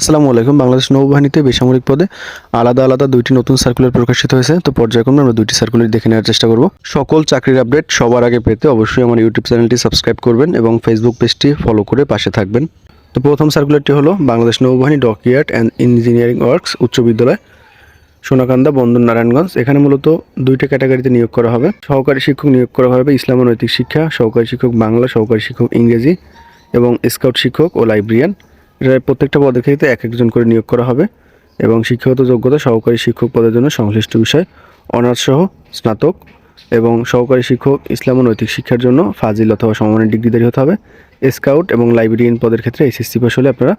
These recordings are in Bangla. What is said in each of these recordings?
আসসালামু আলাইকুম। বাংলাদেশ নৌবাহিনীতে বেসামরিক পদে আলাদা আলাদা দুইটি নতুন সার্কুলার প্রকাশিত হয়েছে। তো পর্যায়ক্রমে আমরা দুইটি সার্কুলার দেখে নেওয়ার চেষ্টা করব। সকল চাকরির আপডেট সবার আগে পেতে অবশ্যই আমার ইউটিউব চ্যানেলটি সাবস্ক্রাইব করবেন এবং ফেসবুক পেজটি ফলো করে পাশে থাকবেন। তো প্রথম সার্কুলারটি হলো বাংলাদেশ নৌবাহিনী ডকইয়ার্ড অ্যান্ড ইঞ্জিনিয়ারিং ওয়ার্কস উচ্চ বিদ্যালয়, সোনাকান্দা বন্দর নারায়ণগঞ্জ এখানে মূলত দুইটা ক্যাটাগরিতে নিয়োগ করা হবে। সহকারী শিক্ষক নিয়োগ করা হবে ইসলাম নৈতিক শিক্ষা, সহকারী শিক্ষক বাংলা, সহকারী শিক্ষক ইংরেজি এবং স্কাউট শিক্ষক ও লাইব্রেরিয়ান এটা প্রত্যেকটা পদের ক্ষেত্রে এক একজন করে নিয়োগ করা হবে এবং শিক্ষাগত যোগ্যতা সহকারী শিক্ষক পদের জন্য সংশ্লিষ্ট বিষয় অনার্স সহ স্নাতক এবং সহকারী শিক্ষক, ইসলাম ও নৈতিক শিক্ষার জন্য ফাজিল অথবা সমমানের ডিগ্রিধারী হতে হবে। স্কাউট এবং লাইব্রেরিয়ান পদের ক্ষেত্রে এসএসসি পাস হলে আপনারা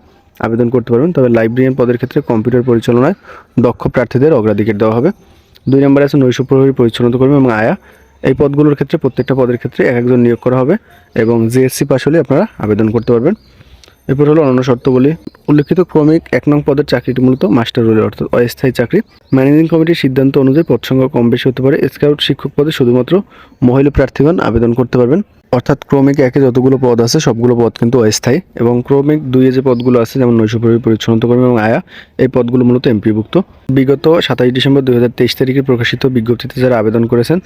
আবেদন করতে পারবেন। তবে লাইব্রেরিয়ান পদের ক্ষেত্রে কম্পিউটার পরিচালনায় দক্ষ প্রার্থীদের অগ্রাধিকার দেওয়া হবে। দুই নম্বরে আছে নৈশ প্রহরী পরিচালনা কর্মী এবং আয়া। এই পদগুলোর ক্ষেত্রে প্রত্যেকটা পদের ক্ষেত্রে এক একজন নিয়োগ করা হবে এবং জিএসসি পাস হলে আপনারা আবেদন করতে পারবেন। এরপর হলো অন্যান্য শর্তাবলী উল্লেখিত ক্রমিক এক নং পদের চাকরিটি মূলত মাস্টার রোলের, অর্থাৎ অস্থায়ী চাকরি। ম্যানেজিং কমিটির সিদ্ধান্ত অনুযায়ী পদ সংখ্যা কম বেশি হতে পারে। স্কাউট শিক্ষক পদে শুধুমাত্র মহিলা প্রার্থীগণ আবেদন করতে পারবেন। অর্থাৎ ক্রমিক একে যতগুলো পদ আছে, সবগুলো পদ কিন্তু অস্থায়ী এবং ক্রমিক দুইয়ে যে পদগুলো আছে, যেমন নৈশপ্রহরী পরিচ্ছন্নতা কর্মী এবং আয়া, এই পদগুলো মূলত এমপিভুক্ত। বিগত সাতাশ ডিসেম্বর দুই হাজার তেইশ তারিখে প্রকাশিত বিজ্ঞপ্তিতে যারা আবেদন করেছেন,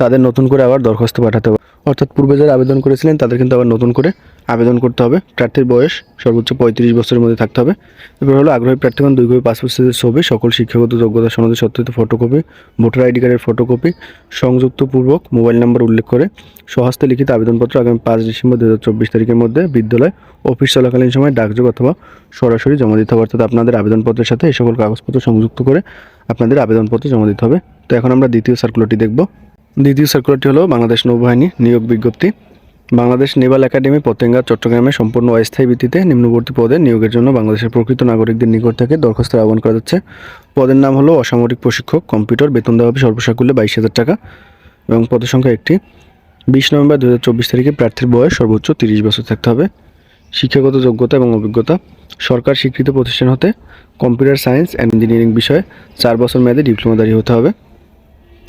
তাদের নতুন করে আবার দরখাস্ত পাঠাতে হবে। অর্থাৎ পূর্বে যারা আবেদন করেছিলেন, তাদের কিন্তু আবার নতুন করে আবেদন করতে হবে। প্রার্থীর বয়স সর্বোচ্চ পঁয়ত্রিশ বছরের মধ্যে থাকতে হবে। এরপর হলো, আগ্রহী প্রার্থীগণ দুই কপি পাসপোর্ট সাইজের ছবি, সকল শিক্ষাগত যোগ্যতা সনদের সত্যায়িত ফটোকপি ভোটার আইডি কার্ডের ফটোকপি সংযুক্তপূর্বক মোবাইল নাম্বার উল্লেখ করে স্বহস্তে লিখিত আবেদনপত্র আগামী পাঁচ ডিসেম্বর দু হাজার চব্বিশ তারিখের মধ্যে বিদ্যালয় অফিস চলাকালীন সময় ডাকযোগ অথবা সরাসরি জমা দিতে হবে। অর্থাৎ আপনাদের আবেদনপত্রের সাথে এই সকল কাগজপত্র সংযুক্ত করে আপনাদের আবেদনপত্র জমা দিতে হবে। তো এখন আমরা দ্বিতীয় সার্কুলারটি দেখব। দ্বিতীয় সার্কুলারটি হলো বাংলাদেশ নৌবাহিনী নিয়োগ বিজ্ঞপ্তি। বাংলাদেশ নেভাল একাডেমি, পতেঙ্গা, চট্টগ্রামে সম্পূর্ণ অস্থায়ী ভিত্তিতে নিম্নবর্তী পদে নিয়োগের জন্য বাংলাদেশের প্রকৃত নাগরিকদের নিকট থেকে দরখাস্ত আহ্বান করা যাচ্ছে। পদের নাম হলো অসামরিক প্রশিক্ষক, কম্পিউটার, বেতন দেওয়া হবে সর্বসাকুল্যে বাইশ হাজার টাকা এবং পদের সংখ্যা একটি। বিশ নভেম্বর দু হাজার চব্বিশ তারিখে প্রার্থীর বয়স সর্বোচ্চ তিরিশ বছর থাকতে হবে। শিক্ষাগত যোগ্যতা এবং অভিজ্ঞতা। সরকার স্বীকৃত প্রতিষ্ঠান হতে কম্পিউটার সায়েন্স অ্যান্ড ইঞ্জিনিয়ারিং বিষয়ে চার বছর মেয়াদী ডিপ্লোমাধারী হতে হবে।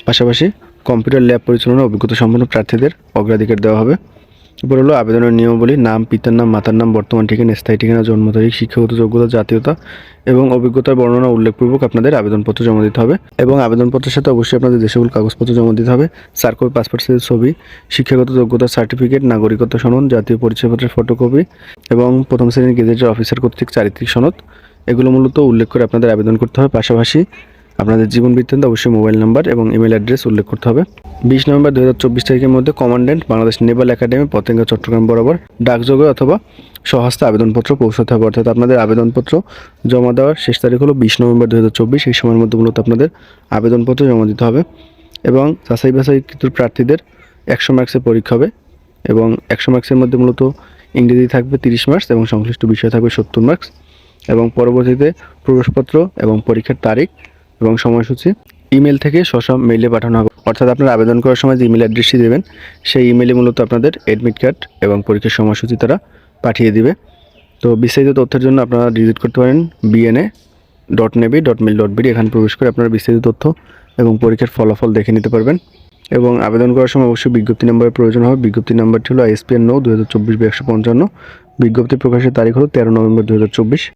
পাশাপাশি কম্পিউটার ল্যাব পরিচালনার অভিজ্ঞতা সম্পন্ন প্রার্থীদের অগ্রাধিকার দেওয়া হবে। এরপর হলো আবেদনের নিয়মাবলী নাম, পিতার নাম, মাতার নাম, বর্তমান ঠিকানা, স্থায়ী ঠিকানা, জন্ম তারিখ, শিক্ষাগত যোগ্যতা, জাতীয়তা এবং অভিজ্ঞতার বর্ণনা উল্লেখপূর্বক আপনাদের আবেদনপত্র জমা দিতে হবে এবং আবেদনপত্রের সাথে অবশ্যই আপনাদের সকল কাগজপত্র জমা দিতে হবে। চার কপি, পাসপোর্ট সাইজের ছবি, শিক্ষাগত যোগ্যতা সার্টিফিকেট, নাগরিকত্ব সনদ, জাতীয় পরিচয়পত্রের ফটোকপি এবং প্রথম শ্রেণির গেজেটের অফিসার কর্তৃক চারিত্রিক সনদ। এগুলো মূলত উল্লেখ করে আপনাদের আবেদন করতে হবে। পাশাপাশি আপনাদের জীবন বৃত্তান্ত অবশ্যই মোবাইল নাম্বার এবং ইমেল অ্যাড্রেস উল্লেখ করতে হবে। বিশ নভেম্বর দু হাজার চব্বিশ তারিখের মধ্যে commandant Bangladesh naval academy, Patenga, Chittagong বরাবর ডাকযোগে অথবা স্বহস্তে আবেদনপত্র পৌঁছাতে হবে। অর্থাৎ আপনাদের আবেদনপত্র জমা দেওয়ার শেষ তারিখ হলো বিশ নভেম্বর দু হাজার চব্বিশ। এই সময়ের মধ্যে মূলত আপনাদের আবেদনপত্র জমা দিতে হবে এবং যাচাই বাছাইকৃত প্রার্থীদের একশো মার্কসের পরীক্ষা হবে এবং একশো মার্কসের মধ্যে মূলত ইংরেজি থাকবে তিরিশ মার্কস এবং সংশ্লিষ্ট বিষয় থাকবে সত্তর মার্কস এবং পরবর্তীতে প্রবেশপত্র এবং পরীক্ষার তারিখ এবং সময়সূচি। ইমেল থেকে স্বসব মেইলে পাঠানো হবে। অর্থাৎ আপনারা আবেদন করার সময় যে ইমেল অ্যাড্রেসটি দেবেন, সেই ইমেলে মূলত আপনাদের অ্যাডমিট কার্ড এবং পরীক্ষার সময়সূচি তারা পাঠিয়ে দিবে। তো বিস্তারিত তথ্যের জন্য আপনারা ভিজিট করতে পারেন BNA dot navy dot mil dot BD এখানে প্রবেশ করে আপনারা বিস্তারিত তথ্য এবং পরীক্ষার ফলাফল দেখে নিতে পারবেন। এবং আবেদন করার সময় অবশ্যই বিজ্ঞপ্তি নাম্বারের প্রয়োজন হবে। বিজ্ঞপ্তি নাম্বারটি হলো আইএসপিএন নৌ দু হাজার চব্বিশ একশো পঞ্চান্ন। বিজ্ঞপ্তি প্রকাশের তারিখ হলো তেরো নভেম্বর দু হাজার চব্বিশ।